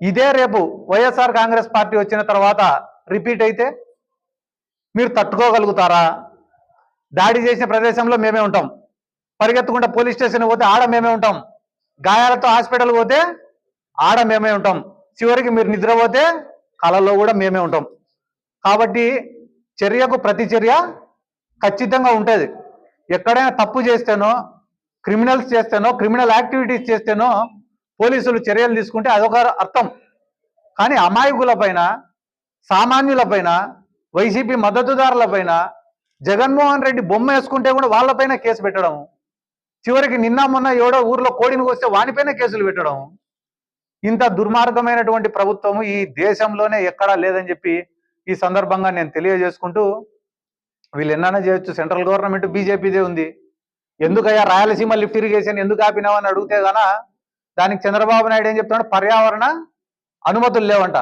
ఇదే రేపు వైఎస్ఆర్ కాంగ్రెస్ పార్టీ వచ్చిన తర్వాత రిపీట్ అయితే మీరు తట్టుకోగలుగుతారా? దాడి చేసిన ప్రదేశంలో మేమే ఉంటాం. పరిగెత్తకుండా పోలీస్ స్టేషన్ పోతే ఆడ మేమే ఉంటాం. గాయాలతో హాస్పిటల్ పోతే ఆడ మేమే ఉంటాం. చివరికి మీరు నిద్రపోతే కళలో కూడా మేమే ఉంటాం. కాబట్టి చర్యకు ప్రతి చర్య ఖచ్చితంగా ఉంటుంది. ఎక్కడైనా తప్పు చేస్తేనో క్రిమినల్స్ చేస్తేనో క్రిమినల్ యాక్టివిటీస్ చేస్తేనో పోలీసులు చర్యలు తీసుకుంటే అదొక అర్థం. కానీ అమాయకుల పైన వైసీపీ మద్దతుదారుల పైన జగన్మోహన్ రెడ్డి బొమ్మ వేసుకుంటే కూడా వాళ్ళపైన కేసు పెట్టడం. చివరికి నిన్న మొన్న ఎవడో ఊర్లో కోడిని వస్తే వానిపైన కేసులు పెట్టడం. ఇంత దుర్మార్గమైనటువంటి ప్రభుత్వము ఈ దేశంలోనే ఎక్కడా లేదని చెప్పి ఈ సందర్భంగా నేను తెలియజేసుకుంటూ వీళ్ళు ఎన్నైనా చేయొచ్చు. సెంట్రల్ గవర్నమెంట్ బీజేపీదే ఉంది. ఎందుకయ్యా రాయలసీమ లిఫ్ట్ ఇరిగేషన్ ఎందుకు ఆపినావని అడిగితే కానీ దానికి చంద్రబాబు నాయుడు ఏం చెప్తున్నాడు? పర్యావరణ అనుమతులు లేవంట.